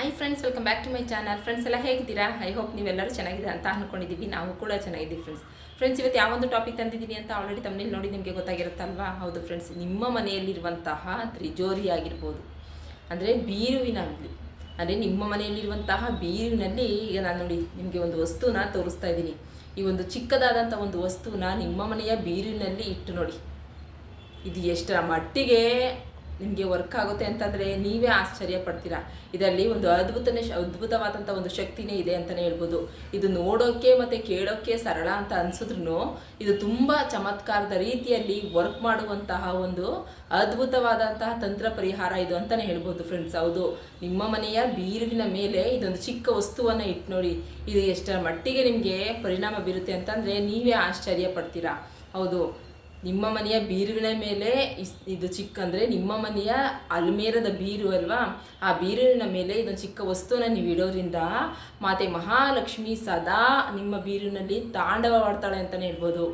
Hi friends welcome back to my channel friends ಎಲ್ಲ ಹೇಗಿದ್ದೀರಾ? I hope ನೀವೆಲ್ಲರೂ ಚೆನ್ನಾಗಿದೆ ಅಂತ ಅಂದ್ಕೊಂಡಿದ್ದೀವಿ ನಾವು ಕೂಡ ಚೆನ್ನಾಗಿದ್ದೀವಿ ಫ್ರೆಂಡ್ಸ್ ಫ್ರೆಂಡ್ಸ್ ಇವತ್ತು ಯಾವೊಂದು ಟಾಪಿಕ್ ತಂದಿದ್ದೀನಿ ಅಂತ ಆಲ್ರೆಡಿ ತಮ್ಮನೇಲಿ ನೋಡಿ ನಿಮಗೆ ಗೊತ್ತಾಗಿರುತ್ತಲ್ವಾ? ಹೌದು ಫ್ರೆಂಡ್ಸ್ ನಿಮ್ಮ ಮನೆಯಲ್ಲಿರುವಂತಹ ತ್ರಿಜೋರಿ ಆಗಿರ್ಬೋದು. ಅಂದರೆ ಬೀರುವಿನಾಗಲಿ ಅಂದರೆ ನಿಮ್ಮ ಮನೆಯಲ್ಲಿರುವಂತಹ ಬೀರುವಿನಲ್ಲಿ ಈಗ ನಾನು ನೋಡಿ ನಿಮಗೆ ಒಂದು ವಸ್ತುನ ತೋರಿಸ್ತಾ ಇದ್ದೀನಿ. ಈ ಒಂದು ಚಿಕ್ಕದಾದಂಥ ಒಂದು ವಸ್ತುನ ನಿಮ್ಮ ಮನೆಯ ಬೀರುವಿನಲ್ಲಿ ಇಟ್ಟು ನೋಡಿ. ಇದು ಎಷ್ಟರ ಮಟ್ಟಿಗೆ ನಿಮಗೆ ವರ್ಕ್ ಆಗುತ್ತೆ ಅಂತಂದರೆ ನೀವೇ ಆಶ್ಚರ್ಯ ಪಡ್ತೀರಾ? ಇದರಲ್ಲಿ ಒಂದು ಅದ್ಭುತನೇ ಅದ್ಭುತವಾದಂಥ ಒಂದು ಶಕ್ತಿನೇ ಇದೆ ಅಂತಲೇ ಹೇಳ್ಬೋದು. ಇದು ನೋಡೋಕ್ಕೆ ಮತ್ತು ಕೇಳೋಕ್ಕೆ ಸರಳ ಅಂತ ಅನಿಸಿದ್ರು ಇದು ತುಂಬ ಚಮತ್ಕಾರದ ರೀತಿಯಲ್ಲಿ ವರ್ಕ್ ಮಾಡುವಂತಹ ಒಂದು ಅದ್ಭುತವಾದಂತಹ ತಂತ್ರ ಪರಿಹಾರ ಇದು ಅಂತಲೇ ಹೇಳ್ಬೋದು ಫ್ರೆಂಡ್ಸ್ ಹೌದು, ನಿಮ್ಮ ಮನೆಯ ಬೀರುವಿನ ಮೇಲೆ ಇದೊಂದು ಚಿಕ್ಕ ವಸ್ತುವನ್ನು ಇಟ್ಟು ನೋಡಿ. ಇದು ಎಷ್ಟರ ಮಟ್ಟಿಗೆ ನಿಮಗೆ ಪರಿಣಾಮ ಬೀರುತ್ತೆ ಅಂತಂದರೆ ನೀವೇ ಆಶ್ಚರ್ಯ ಪಡ್ತೀರಾ? ಹೌದು ನಿಮ್ಮ ಮನೆಯ ಬೀರುವಿನ ಮೇಲೆ ಇಸ್, ಇದು ಚಿಕ್ಕ ಅಂದರೆ ನಿಮ್ಮ ಮನೆಯ ಅಲ್ಮೇರದ ಬೀರು ಅಲ್ವಾ? ಆ ಬೀರುವಿನ ಮೇಲೆ ಇದೊಂದು ಚಿಕ್ಕ ವಸ್ತುವನ್ನು ನೀವು ಇಡೋದ್ರಿಂದ ಮಾತೆ ಮಹಾಲಕ್ಷ್ಮಿ ಸದಾ ನಿಮ್ಮ ಬೀರಿನಲ್ಲಿ ತಾಂಡವವಾಡ್ತಾಳೆ ಅಂತಲೇ ಹೇಳ್ಬೋದು.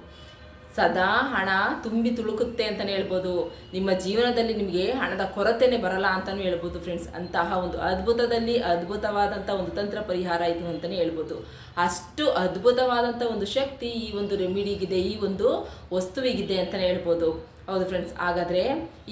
ಸದಾ ಹಣ ತುಂಬಿ ತುಳುಕುತ್ತೆ ಅಂತಲೇ ಹೇಳ್ಬೋದು. ನಿಮ್ಮ ಜೀವನದಲ್ಲಿ ನಿಮಗೆ ಹಣದ ಕೊರತೆನೇ ಬರಲ್ಲ ಅಂತಲೂ ಹೇಳ್ಬೋದು ಫ್ರೆಂಡ್ಸ್ ಅಂತಹ ಒಂದು ಅದ್ಭುತದಲ್ಲಿ ಅದ್ಭುತವಾದಂಥ ಒಂದು ತಂತ್ರ ಪರಿಹಾರ ಇದು ಅಂತಲೇ ಹೇಳ್ಬೋದು. ಅಷ್ಟು ಅದ್ಭುತವಾದಂಥ ಒಂದು ಶಕ್ತಿ ಈ ಒಂದು ರೆಮಿಡಿಗಿದೆ, ಈ ಒಂದು ವಸ್ತುವಿಗಿದೆ ಅಂತಲೇ ಹೇಳ್ಬೋದು. ಹೌದು ಫ್ರೆಂಡ್ಸ್ ಹಾಗಾದರೆ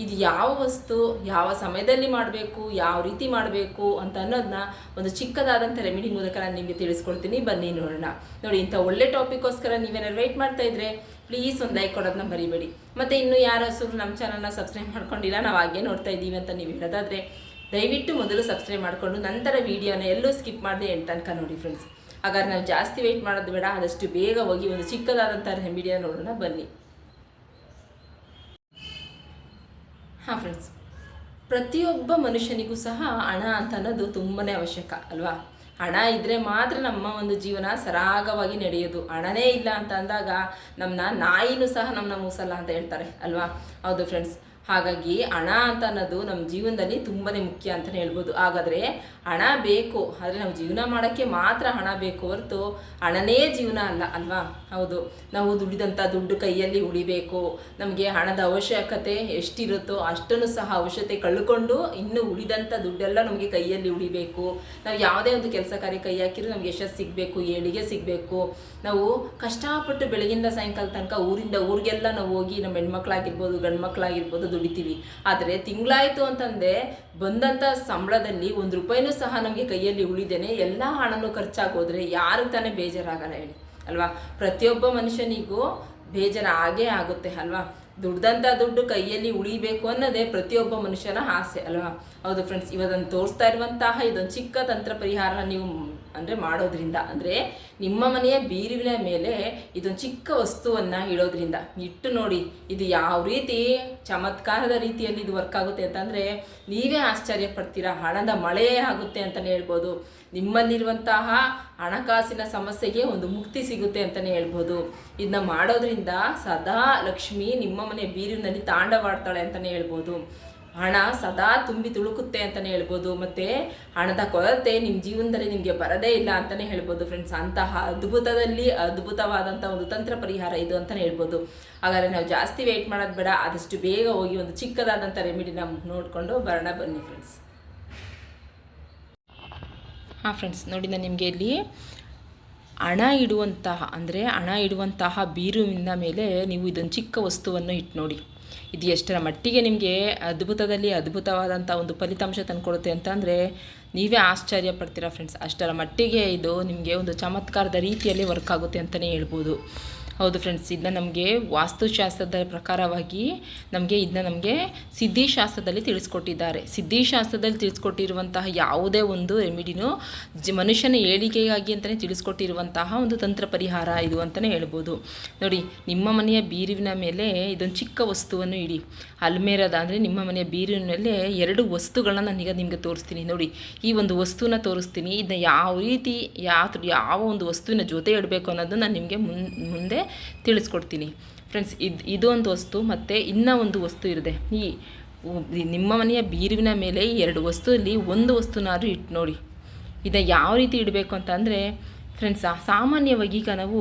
ಇದು ಯಾವ ವಸ್ತು, ಯಾವ ಸಮಯದಲ್ಲಿ ಮಾಡಬೇಕು, ಯಾವ ರೀತಿ ಮಾಡಬೇಕು ಅಂತ ಅನ್ನೋದನ್ನ ಒಂದು ಚಿಕ್ಕದಾದಂಥ ರೆಮಿಡಿ ಮೂಲಕ ನಾನು ನಿಮಗೆ ತಿಳಿಸ್ಕೊಳ್ತೀನಿ ಬನ್ನಿ ನೋಡೋಣ. ನೋಡಿ, ಇಂಥ ಒಳ್ಳೆ ಟಾಪಿಕ್ಗೋಸ್ಕರ ನೀವೇನಾದ್ರು ವೆಯ್ಟ್ ಮಾಡ್ತಾ ಇದ್ರೆ ಪ್ಲೀಸ್ ಒಂದು ಲೈಕ್ ಕೊಡೋದನ್ನ ಬರಿಬೇಡಿ ಮತ್ತು ಇನ್ನು ಯಾರು ನಮ್ಮ ಚಾನಲ್ನ ಸಬ್ಸ್ಕ್ರೈಬ್ ಮಾಡ್ಕೊಂಡಿಲ್ಲ, ನಾವು ಹಾಗೆ ನೋಡ್ತಾ ಇದ್ದೀವಿ ಅಂತ ನೀವು ಹೇಳೋದಾದರೆ, ದಯವಿಟ್ಟು ಮೊದಲು ಸಬ್ಸ್ಕ್ರೈಬ್ ಮಾಡಿಕೊಂಡು ನಂತರ ವೀಡಿಯೋನ ಎಲ್ಲೂ ಸ್ಕಿಪ್ ಮಾಡದೆ ಎಂಟು ತನಕ ನೋಡಿ ಫ್ರೆಂಡ್ಸ್ ಹಾಗಾದ್ರೆ ನಾವು ಜಾಸ್ತಿ ವೆಯ್ಟ್ ಮಾಡೋದು ಬೇಡ, ಆದಷ್ಟು ಬೇಗ ಹೋಗಿ ಒಂದು ಚಿಕ್ಕದಾದಂಥ ರೆಮಿಡಿಯ ನೋಡೋಣ, ಬನ್ನಿ. ಹಾಂ ಫ್ರೆಂಡ್ಸ್ ಪ್ರತಿಯೊಬ್ಬ ಮನುಷ್ಯನಿಗೂ ಸಹ ಹಣ ಅಂತ ಅನ್ನೋದು ತುಂಬಾ ಅವಶ್ಯಕ, ಅಲ್ವಾ? ಹಣ ಇದ್ರೆ ಮಾತ್ರ ನಮ್ಮ ಒಂದು ಜೀವನ ಸರಾಗವಾಗಿ ನಡೆಯೋದು. ಹಣನೇ ಇಲ್ಲ ಅಂತ ಅಂದಾಗ ನಮ್ಮನ್ನ ನಾಯಿನೂ ಸಹ ನಮ್ಮನ್ನ ಮೂಸಲ್ಲ ಅಂತ ಹೇಳ್ತಾರೆ, ಅಲ್ವಾ? ಹೌದು ಫ್ರೆಂಡ್ಸ್ ಹಾಗಾಗಿ ಹಣ ಅಂತ ಅನ್ನೋದು ನಮ್ಮ ಜೀವನದಲ್ಲಿ ತುಂಬಾ ಮುಖ್ಯ ಅಂತಲೇ ಹೇಳ್ಬೋದು. ಹಾಗಾದರೆ ಹಣ ಬೇಕು. ಆದರೆ ನಾವು ಜೀವನ ಮಾಡೋಕ್ಕೆ ಮಾತ್ರ ಹಣ ಬೇಕು ಹೊರತು ಹಣನೇ ಜೀವನ ಅಲ್ಲ, ಅಲ್ವಾ? ಹೌದು. ನಾವು ದುಡಿದಂಥ ದುಡ್ಡು ಕೈಯಲ್ಲಿ ಉಳಿಬೇಕು. ನಮಗೆ ಹಣದ ಅವಶ್ಯಕತೆ ಎಷ್ಟಿರುತ್ತೋ ಅಷ್ಟನ್ನು ಸಹ ಅವಶ್ಯತೆ ಕಳ್ಕೊಂಡು ಇನ್ನು ಉಳಿದಂಥ ದುಡ್ಡೆಲ್ಲ ನಮಗೆ ಕೈಯಲ್ಲಿ ಉಳಿಬೇಕು. ನಾವು ಯಾವುದೇ ಒಂದು ಕೆಲಸ ಕಾರ್ಯ ಕೈ ಹಾಕಿದ್ರು ನಮಗೆ ಯಶಸ್ಸು ಸಿಗಬೇಕು, ಏಳಿಗೆ ಸಿಗಬೇಕು. ನಾವು ಕಷ್ಟಪಟ್ಟು ಬೆಳಗಿಂದ ಸಾಯಂಕಾಲ ತನಕ ಊರಿಂದ ಊರಿಗೆಲ್ಲ ನಾವು ಹೋಗಿ ನಮ್ಮ ಹೆಣ್ಮಕ್ಳಾಗಿರ್ಬೋದು ಗಂಡು ಮಕ್ಕಳಾಗಿರ್ಬೋದು ದುಡಿತೀವಿ. ಆದರೆ ತಿಂಗಳಾಯಿತು ಅಂತಂದೆ ಬಂದಂಥ ಸಂಬಳದಲ್ಲಿ ಒಂದು ರೂಪಾಯಿನೂ ಸಹ ನಮಗೆ ಕೈಯಲ್ಲಿ ಉಳಿದೇನೆ ಎಲ್ಲ ಹಣನೂ ಖರ್ಚಾಗೋದ್ರೆ ಯಾರಿಗೆ ತಾನೇ ಬೇಜಾರಾಗಲ್ಲ ಹೇಳಿ, ಅಲ್ವಾ? ಪ್ರತಿಯೊಬ್ಬ ಮನುಷ್ಯನಿಗೂ ಬೇಜಾರು ಆಗೇ ಆಗುತ್ತೆ, ಅಲ್ವಾ? ದುಡ್ದಂಥ ದುಡ್ಡು ಕೈಯಲ್ಲಿ ಉಳಿಬೇಕು ಅನ್ನೋದೇ ಪ್ರತಿಯೊಬ್ಬ ಮನುಷ್ಯನ ಆಸೆ, ಅಲ್ವಾ? ಹೌದು ಫ್ರೆಂಡ್ಸ್ ಇವತ್ತನ್ನು ತೋರಿಸ್ತಾ ಇರುವಂತಹ ಇದೊಂದು ಚಿಕ್ಕ ತಂತ್ರ ಪರಿಹಾರ ನೀವು ಅಂದರೆ ಮಾಡೋದ್ರಿಂದ, ಅಂದರೆ ನಿಮ್ಮ ಮನೆಯ ಬೀರುವಿನ ಮೇಲೆ ಇದೊಂದು ಚಿಕ್ಕ ವಸ್ತುವನ್ನು ಇಡೋದ್ರಿಂದ. ಇಟ್ಟು ನೋಡಿ, ಇದು ಯಾವ ರೀತಿ ಚಮತ್ಕಾರದ ರೀತಿಯಲ್ಲಿ ಇದು ವರ್ಕ್ ಆಗುತ್ತೆ ಅಂತಂದರೆ ನೀವೇ ಆಶ್ಚರ್ಯ ಪಡ್ತೀರಾ ಹಣದ ಮಳೆಯೇ ಆಗುತ್ತೆ ಅಂತಲೇ ಹೇಳ್ಬೋದು. ನಿಮ್ಮಲ್ಲಿರುವಂತಹ ಹಣಕಾಸಿನ ಸಮಸ್ಯೆಗೆ ಒಂದು ಮುಕ್ತಿ ಸಿಗುತ್ತೆ ಅಂತಲೇ ಹೇಳ್ಬೋದು. ಇದನ್ನ ಮಾಡೋದ್ರಿಂದ ಸದಾ ಲಕ್ಷ್ಮಿ ನಿಮ್ಮ ಮನೆ ಬೀರಿನಲ್ಲಿ ತಾಂಡವಾಡ್ತಾಳೆ ಅಂತಲೇ ಹೇಳ್ಬೋದು. ಹಣ ಸದಾ ತುಂಬಿ ತುಳುಕುತ್ತೆ ಅಂತಲೇ ಹೇಳ್ಬೋದು. ಮತ್ತು ಹಣದ ಕೊರತೆ ನಿಮ್ಮ ಜೀವನದಲ್ಲಿ ನಿಮಗೆ ಬರದೇ ಇಲ್ಲ ಅಂತಲೇ ಹೇಳ್ಬೋದು ಫ್ರೆಂಡ್ಸ್ ಅಂತಹ ಅದ್ಭುತದಲ್ಲಿ ಅದ್ಭುತವಾದಂಥ ಒಂದು ತಂತ್ರ ಪರಿಹಾರ ಇದು ಅಂತಲೇ ಹೇಳ್ಬೋದು. ಹಾಗಾದರೆ ನಾವು ಜಾಸ್ತಿ ವೆಯ್ಟ್ ಮಾಡೋದು ಬೇಡ. ಆದಷ್ಟು ಬೇಗ ಹೋಗಿ ಒಂದು ಚಿಕ್ಕದಾದಂಥ ರೆಮಿಡಿನ ನೋಡಿಕೊಂಡು ಬರೋಣ ಬನ್ನಿ ಫ್ರೆಂಡ್ಸ್ ಹಾಂ ಫ್ರೆಂಡ್ಸ್ ನೋಡಿ ನಾನು ನಿಮಗೆ ಇಲ್ಲಿ ಹಣ ಇಡುವಂತಹ, ಅಂದರೆ ಹಣ ಇಡುವಂತಹ ಬೀರುವಿನ ಮೇಲೆ ನೀವು ಇದೊಂದು ಚಿಕ್ಕ ವಸ್ತುವನ್ನು ಇಟ್ಟು ನೋಡಿ. ಇದು ಎಷ್ಟರ ಮಟ್ಟಿಗೆ ನಿಮಗೆ ಅದ್ಭುತದಲ್ಲಿ ಅದ್ಭುತವಾದಂಥ ಒಂದು ಫಲಿತಾಂಶ ತಂದುಕೊಡುತ್ತೆ ಅಂತಂದರೆ, ನೀವೇ ಆಶ್ಚರ್ಯ ಪಡ್ತೀರಾ ಫ್ರೆಂಡ್ಸ್ ಅಷ್ಟರ ಮಟ್ಟಿಗೆ ಇದು ನಿಮಗೆ ಒಂದು ಚಮತ್ಕಾರದ ರೀತಿಯಲ್ಲಿ ವರ್ಕ್ ಆಗುತ್ತೆ ಅಂತಲೇ ಹೇಳ್ಬೋದು. ಹೌದು ಫ್ರೆಂಡ್ಸ್ ಇದನ್ನ ನಮಗೆ ವಾಸ್ತುಶಾಸ್ತ್ರದ ಪ್ರಕಾರವಾಗಿ ನಮಗೆ ಇದನ್ನ ನಮಗೆ ಸಿದ್ಧಿಶಾಸ್ತ್ರದಲ್ಲಿ ತಿಳಿಸ್ಕೊಟ್ಟಿದ್ದಾರೆ. ಸಿದ್ಧಿಶಾಸ್ತ್ರದಲ್ಲಿ ತಿಳಿಸ್ಕೊಟ್ಟಿರುವಂತಹ ಯಾವುದೇ ಒಂದು ರೆಮಿಡಿನೂ ಜ, ಮನುಷ್ಯನ ಏಳಿಗೆಗಾಗಿ ಅಂತಲೇ ತಿಳಿಸ್ಕೊಟ್ಟಿರುವಂತಹ ಒಂದು ತಂತ್ರ ಪರಿಹಾರ ಇದು ಅಂತಲೇ ಹೇಳ್ಬೋದು. ನೋಡಿ, ನಿಮ್ಮ ಮನೆಯ ಬೀರುವಿನ ಮೇಲೆ ಇದೊಂದು ಚಿಕ್ಕ ವಸ್ತುವನ್ನು ಇಡಿ. ಅಲ್ಮೇರದ ಅಂದರೆ ನಿಮ್ಮ ಮನೆಯ ಬೀರುವಿನಲ್ಲೇ ಎರಡು ವಸ್ತುಗಳನ್ನ ನಾನೀಗ ನಿಮಗೆ ತೋರಿಸ್ತೀನಿ. ನೋಡಿ, ಈ ಒಂದು ವಸ್ತುನ ತೋರಿಸ್ತೀನಿ. ಇದನ್ನ ಯಾವ ರೀತಿ, ಯಾವ ಯಾವ ಒಂದು ವಸ್ತುವಿನ ಜೊತೆ ಇಡಬೇಕು ಅನ್ನೋದನ್ನ ನಾನು ನಿಮಗೆ ಮುಂದೆ ತಿಳಿಸ್ಕೊಡ್ತೀನಿ. ಫ್ರೆಂಡ್ಸ್ ಇದು ಇದೊಂದು ವಸ್ತು ಮತ್ತು ಇನ್ನೂ ಒಂದು ವಸ್ತು ಇರುತ್ತೆ ಈ ನಿಮ್ಮ ಮನೆಯ ಬೀರುವಿನ ಮೇಲೆ ಎರಡು ವಸ್ತುವಲ್ಲಿ ಒಂದು ವಸ್ತುನಾದ್ರೂ ಇಟ್ಟು ನೋಡಿ. ಇದನ್ನು ಯಾವ ರೀತಿ ಇಡಬೇಕು ಅಂತ ಅಂದರೆ ಫ್ರೆಂಡ್ಸ್ ಸಾಮಾನ್ಯವಾಗಿ ಈಗ ನಾವು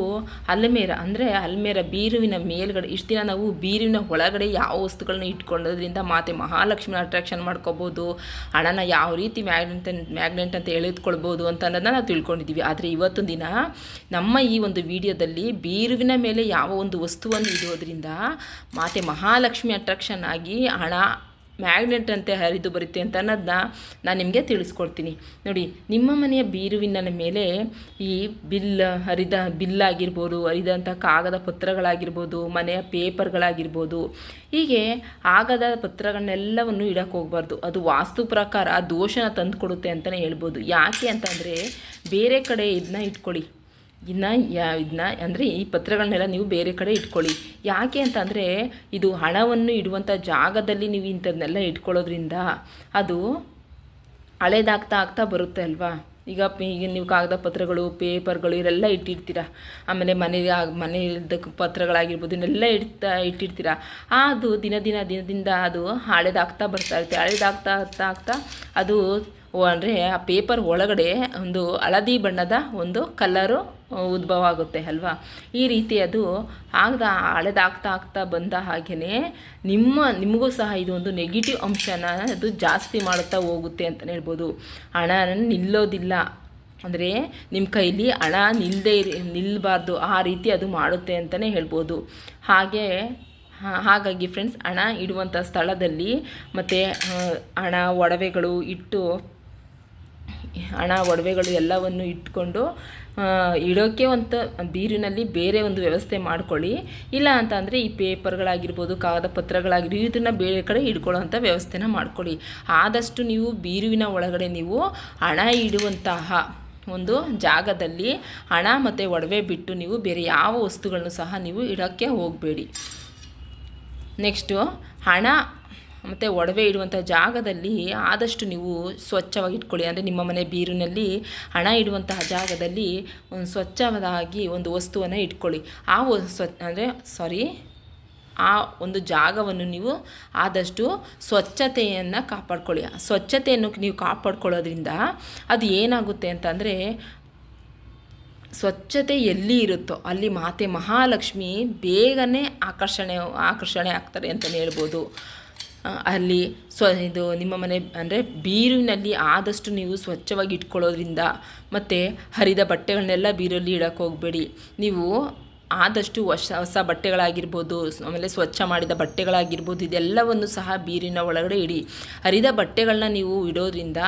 ಅಲ್ಮೇರ, ಅಂದರೆ ಅಲ್ಮೇರ ಬೀರುವಿನ ಮೇಲ್ಗಡೆ, ಇಷ್ಟು ದಿನ ನಾವು ಬೀರುವಿನ ಒಳಗಡೆ ಯಾವ ವಸ್ತುಗಳನ್ನ ಇಟ್ಕೊಳ್ಳೋದ್ರಿಂದ ಮಾತೆ ಮಹಾಲಕ್ಷ್ಮಿನ ಅಟ್ರಾಕ್ಷನ್ ಮಾಡ್ಕೋಬೋದು, ಹಣನ ಯಾವ ರೀತಿ ಮ್ಯಾಗ್ನೆಟ್ ಮ್ಯಾಗ್ನೆಟ್ ಅಂತ ಎಳೆದುಕೊಳ್ಬೋದು ಅಂತ ಅನ್ನೋದನ್ನ ನಾವು ತಿಳ್ಕೊಂಡಿದ್ದೀವಿ. ಆದರೆ ಇವತ್ತೊಂದು ದಿನ ನಮ್ಮ ಈ ಒಂದು ವಿಡಿಯೋದಲ್ಲಿ ಬೀರುವಿನ ಮೇಲೆ ಯಾವ ಒಂದು ವಸ್ತುವನ್ನು ಇಡೋದ್ರಿಂದ ಮಾತೆ ಮಹಾಲಕ್ಷ್ಮಿ ಅಟ್ರಾಕ್ಷನ್ ಆಗಿ ಹಣ ಮ್ಯಾಗ್ನೆಟ್ ಅಂತೆ ಹರಿದು ಬರುತ್ತೆ ಅಂತ ಅನ್ನೋದನ್ನ ನಾನು ನಿಮಗೆ ತಿಳಿಸ್ಕೊಡ್ತೀನಿ. ನೋಡಿ, ನಿಮ್ಮ ಮನೆಯ ಬೀರುವಿನ ಮೇಲೆ ಈ ಬಿಲ್ ಹರಿದ, ಬಿಲ್ ಆಗಿರ್ಬೋದು ಹರಿದಂಥ ಕಾಗದ ಪತ್ರಗಳಾಗಿರ್ಬೋದು, ಮನೆಯ ಪೇಪರ್ಗಳಾಗಿರ್ಬೋದು, ಹೀಗೆ ಆಗದ ಪತ್ರಗಳನ್ನೆಲ್ಲವನ್ನು ಇಡಕ್ಕೆ ಹೋಗ್ಬಾರ್ದು. ಅದು ವಾಸ್ತು ಪ್ರಕಾರ ದೋಷನ ತಂದುಕೊಡುತ್ತೆ ಅಂತಲೇ ಹೇಳ್ಬೋದು. ಯಾಕೆ ಅಂತಂದರೆ ಬೇರೆ ಕಡೆ ಇದನ್ನ ಇಟ್ಕೊಳ್ಳಿ. ಇನ್ನು ಯಾ ಇದನ್ನ ಅಂದರೆ ಈ ಪತ್ರಗಳನ್ನೆಲ್ಲ ನೀವು ಬೇರೆ ಕಡೆ ಇಟ್ಕೊಳ್ಳಿ. ಯಾಕೆ ಅಂತಂದರೆ ಇದು ಹಣವನ್ನು ಇಡುವಂಥ ಜಾಗದಲ್ಲಿ ನೀವು ಇಂಥದ್ದನ್ನೆಲ್ಲ ಇಟ್ಕೊಳ್ಳೋದ್ರಿಂದ ಅದು ಹಳೇದಾಗ್ತಾ ಆಗ್ತಾ ಬರುತ್ತೆ ಅಲ್ವಾ? ಈಗ ಈಗ ನೀವು ಕಾಗದ ಪತ್ರಗಳು, ಪೇಪರ್ಗಳು ಇವೆಲ್ಲ ಇಟ್ಟಿರ್ತೀರ. ಆಮೇಲೆ ಮನೆ ಮನೆಯದ ಪತ್ರಗಳಾಗಿರ್ಬೋದು ಇನ್ನೆಲ್ಲ ಇಡ್ತಾ ಇಟ್ಟಿರ್ತೀರ. ಅದು ದಿನ ದಿನ, ದಿನದಿಂದ ಅದು ಹಳೇದಾಗ್ತಾ ಬರ್ತಾ ಇರುತ್ತೆ. ಹಳೇದಾಗ್ತಾ, ಆಗ್ತಾ ಆಗ್ತಾ ಅದು ಅಂದರೆ ಆ ಪೇಪರ್ ಒಳಗಡೆ ಒಂದು ಹಳದಿ ಬಣ್ಣದ ಒಂದು ಕಲರು ಉದ್ಭವ ಆಗುತ್ತೆ ಅಲ್ವಾ? ಈ ರೀತಿ ಅದು ಆಗದ, ಹಳೆದಾಗ್ತಾ ಆಗ್ತಾ ಬಂದ ಹಾಗೆಯೇ ನಿಮ್ಮ, ನಿಮಗೂ ಸಹ ಇದು ಒಂದು ನೆಗೆಟಿವ್ ಅಂಶನ ಅದು ಜಾಸ್ತಿ ಮಾಡುತ್ತಾ ಹೋಗುತ್ತೆ ಅಂತಲೇ ಹೇಳ್ಬೋದು. ಹಣ ನಿಲ್ಲೋದಿಲ್ಲ. ಅಂದರೆ ನಿಮ್ಮ ಕೈಲಿ ಹಣ ನಿಲ್ಲದೆ ನಿಲ್ಲಬಾರ್ದು ಆ ರೀತಿ ಅದು ಮಾಡುತ್ತೆ ಅಂತಲೇ ಹೇಳ್ಬೋದು. ಹಾಗೆ ಹಾಗಾಗಿ ಫ್ರೆಂಡ್ಸ್ ಹಣ ಇಡುವಂಥ ಸ್ಥಳದಲ್ಲಿ ಮತ್ತು ಹಣ, ಒಡವೆಗಳು ಇಟ್ಟು ಹಣ, ಒಡವೆಗಳು ಎಲ್ಲವನ್ನು ಇಟ್ಕೊಂಡು ಇಡೋಕ್ಕೆ ಒಂದು ಬೀರಿನಲ್ಲಿ ಬೇರೆ ಒಂದು ವ್ಯವಸ್ಥೆ ಮಾಡ್ಕೊಳ್ಳಿ. ಇಲ್ಲ ಅಂತ ಅಂದರೆ ಈ ಪೇಪರ್ಗಳಾಗಿರ್ಬೋದು, ಕಾಗದ ಪತ್ರಗಳಾಗಿರ್ಬೋದು, ಇದನ್ನು ಬೇರೆ ಕಡೆ ಇಟ್ಕೊಳ್ಳೋವಂಥ ವ್ಯವಸ್ಥೆನ ಮಾಡ್ಕೊಳ್ಳಿ. ಆದಷ್ಟು ನೀವು ಬೀರುವಿನ ಒಳಗಡೆ ನೀವು ಹಣ ಇಡುವಂತಹ ಒಂದು ಜಾಗದಲ್ಲಿ ಹಣ ಮತ್ತು ಒಡವೆ ಬಿಟ್ಟು ನೀವು ಬೇರೆ ಯಾವ ವಸ್ತುಗಳನ್ನು ಸಹ ನೀವು ಇಡೋಕ್ಕೆ ಹೋಗಬೇಡಿ. ನೆಕ್ಸ್ಟು, ಹಣ ಮತ್ತು ಒಡವೆ ಇಡುವಂಥ ಜಾಗದಲ್ಲಿ ಆದಷ್ಟು ನೀವು ಸ್ವಚ್ಛವಾಗಿ ಇಟ್ಕೊಳ್ಳಿ ಅಂದರೆ ನಿಮ್ಮ ಮನೆ ಬೀರಿನಲ್ಲಿ ಹಣ ಇಡುವಂತಹ ಜಾಗದಲ್ಲಿ ಒಂದು ಸ್ವಚ್ಛವಾದಾಗಿ ಒಂದು ವಸ್ತುವನ್ನು ಇಟ್ಕೊಳ್ಳಿ. ಆ ಸ್ವ, ಅಂದರೆ ಸಾರಿ ಆ ಒಂದು ಜಾಗವನ್ನು ನೀವು ಆದಷ್ಟು ಸ್ವಚ್ಛತೆಯನ್ನು ಕಾಪಾಡ್ಕೊಳ್ಳಿ. ಸ್ವಚ್ಛತೆಯನ್ನು ನೀವು ಕಾಪಾಡ್ಕೊಳ್ಳೋದ್ರಿಂದ ಅದು ಏನಾಗುತ್ತೆ ಅಂತಂದರೆ ಸ್ವಚ್ಛತೆ ಎಲ್ಲಿ ಇರುತ್ತೋ ಅಲ್ಲಿ ಮಾತೆ ಮಹಾಲಕ್ಷ್ಮಿ ಬೇಗನೆ ಆಕರ್ಷಣೆ ಆಕರ್ಷಣೆ ಆಗ್ತಾರೆ ಅಂತಲೇ ಹೇಳ್ಬೋದು. ಅಲ್ಲಿ ಸ್ವ, ಇದು ನಿಮ್ಮ ಮನೆ, ಅಂದರೆ ಬೀರಿನಲ್ಲಿ ಆದಷ್ಟು ನೀವು ಸ್ವಚ್ಛವಾಗಿ ಇಟ್ಕೊಳ್ಳೋದ್ರಿಂದ ಮತ್ತು ಹರಿದ ಬಟ್ಟೆಗಳನ್ನೆಲ್ಲ ಬೀರಲ್ಲಿ ಇಡೋಕ್ಕೆ ಹೋಗಬೇಡಿ. ನೀವು ಆದಷ್ಟು ಹೊಸ ಹೊಸ ಬಟ್ಟೆಗಳಾಗಿರ್ಬೋದು ಆಮೇಲೆ ಸ್ವಚ್ಛ ಮಾಡಿದ ಬಟ್ಟೆಗಳಾಗಿರ್ಬೋದು, ಇದೆಲ್ಲವನ್ನು ಸಹ ಬೀರಿನ ಒಳಗಡೆ ಇಡಿ. ಹರಿದ ಬಟ್ಟೆಗಳನ್ನ ನೀವು ಇಡೋದ್ರಿಂದ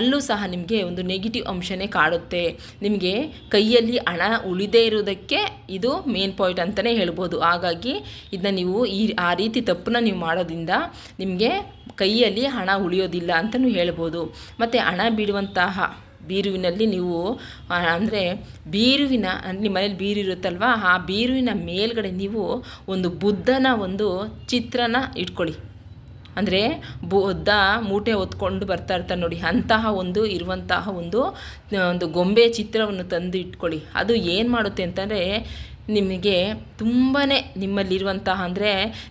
ಅಲ್ಲೂ ಸಹ ನಿಮಗೆ ಒಂದು ನೆಗೆಟಿವ್ ಅಂಶನೇ ಕಾಡುತ್ತೆ. ನಿಮಗೆ ಕೈಯಲ್ಲಿ ಹಣ ಉಳಿದೇ ಇರೋದಕ್ಕೆ ಇದು ಮೇನ್ ಪಾಯಿಂಟ್ ಅಂತಲೇ ಹೇಳ್ಬೋದು. ಹಾಗಾಗಿ ಇದನ್ನ ನೀವು ಈ, ಆ ರೀತಿ ತಪ್ಪನ್ನ ನೀವು ಮಾಡೋದ್ರಿಂದ ನಿಮಗೆ ಕೈಯಲ್ಲಿ ಹಣ ಉಳಿಯೋದಿಲ್ಲ ಅಂತಲೂ ಹೇಳ್ಬೋದು. ಮತ್ತು ಹಣ ಬಿಡುವಂತಹ ಬೀರುವಿನಲ್ಲಿ ನೀವು ಅಂದರೆ ಬೀರುವಿನ, ನಿಮ್ಮ ಮನೇಲಿ ಬೀರು ಇರುತ್ತಲ್ವ, ಆ ಬೀರುವಿನ ಮೇಲ್ಗಡೆ ನೀವು ಒಂದು ಬುದ್ಧನ ಒಂದು ಚಿತ್ರನ ಇಟ್ಕೊಳ್ಳಿ. ಅಂದರೆ ಬುದ್ಧ ಮೂಟೆ ಹೊತ್ಕೊಂಡು ಬರ್ತಾ ಇರ್ತಾರೆ ನೋಡಿ, ಅಂತಹ ಒಂದು, ಇರುವಂತಹ ಒಂದು ಒಂದು ಗೊಂಬೆ ಚಿತ್ರವನ್ನು ತಂದು ಇಟ್ಕೊಳ್ಳಿ. ಅದು ಏನು ಮಾಡುತ್ತೆ ಅಂತಂದರೆ ನಿಮಗೆ ತುಂಬಾ ನಿಮ್ಮಲ್ಲಿರುವಂತಹ ಅಂದರೆ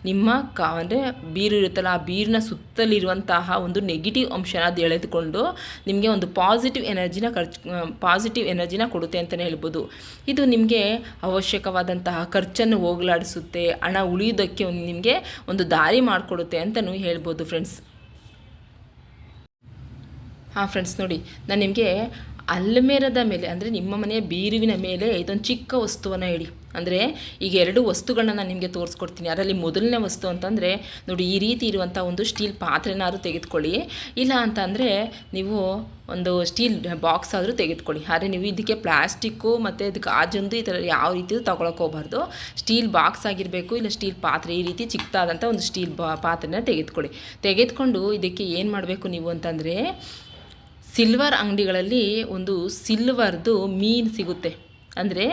ನಿಮ್ಮ ಕಾ ಅಂದರೆ ಬೀರು ಇರುತ್ತಲ್ಲ, ಆ ಬೀರಿನ ಸುತ್ತಲಿರುವಂತಹ ಒಂದು ನೆಗೆಟಿವ್ ಅಂಶನ ಅದು ಎಳೆದುಕೊಂಡು ನಿಮಗೆ ಒಂದು ಪಾಸಿಟಿವ್ ಎನರ್ಜಿನ ಖರ್ಚು ಪಾಸಿಟಿವ್ ಎನರ್ಜಿನ ಕೊಡುತ್ತೆ ಅಂತಲೇ ಹೇಳ್ಬೋದು. ಇದು ನಿಮಗೆ ಅವಶ್ಯಕವಾದಂತಹ ಖರ್ಚನ್ನು ಹೋಗಲಾಡಿಸುತ್ತೆ, ಹಣ ಉಳಿಯೋದಕ್ಕೆ ಒಂದು ನಿಮಗೆ ಒಂದು ದಾರಿ ಮಾಡಿಕೊಡುತ್ತೆ ಅಂತಲೂ ಹೇಳ್ಬೋದು ಫ್ರೆಂಡ್ಸ್ ಹಾಂ ಫ್ರೆಂಡ್ಸ್ ನೋಡಿ, ನಾನು ನಿಮಗೆ ಅಲ್ಮೇರದ ಮೇಲೆ, ಅಂದರೆ ನಿಮ್ಮ ಮನೆಯ ಬೀರುವಿನ ಮೇಲೆ ಇದೊಂದು ಚಿಕ್ಕ ವಸ್ತುವನ್ನು ಇಡಿ. ಅಂದರೆ ಈಗ ಎರಡು ವಸ್ತುಗಳನ್ನ ನಾನು ನಿಮಗೆ ತೋರಿಸ್ಕೊಡ್ತೀನಿ. ಅದರಲ್ಲಿ ಮೊದಲನೇ ವಸ್ತು ಅಂತಂದರೆ, ನೋಡಿ ಈ ರೀತಿ ಇರುವಂಥ ಒಂದು ಸ್ಟೀಲ್ ಪಾತ್ರೆನಾದರೂ ತೆಗೆದುಕೊಳ್ಳಿ. ಇಲ್ಲ ಅಂತಂದರೆ ನೀವು ಒಂದು ಸ್ಟೀಲ್ ಬಾಕ್ಸ್ ಆದರೂ ತೆಗೆದುಕೊಳ್ಳಿ. ಆದರೆ ನೀವು ಇದಕ್ಕೆ ಪ್ಲಾಸ್ಟಿಕ್ಕು ಮತ್ತು ಇದಕ್ಕೆ ಗಾಜೊಂದು ಈ ಥರ ಯಾವ ರೀತಿ ತಗೊಳಕ್ಕೆ ಹೋಗಬಾರ್ದು. ಸ್ಟೀಲ್ ಬಾಕ್ಸ್ ಆಗಿರಬೇಕು, ಇಲ್ಲ ಸ್ಟೀಲ್ ಪಾತ್ರೆ, ಈ ರೀತಿ ಚಿಕ್ಕದಾದಂಥ ಒಂದು ಸ್ಟೀಲ್ ಬಾ, ಪಾತ್ರೆನ ತೆಗೆದುಕೊಳ್ಳಿ. ತೆಗೆದುಕೊಂಡು ಇದಕ್ಕೆ ಏನು ಮಾಡಬೇಕು ನೀವು ಅಂತಂದರೆ ಸಿಲ್ವರ್ ಅಂಗಡಿಗಳಲ್ಲಿ ಒಂದು ಸಿಲ್ವರ್ದು ಮೀನು ಸಿಗುತ್ತೆ. ಅಂದರೆ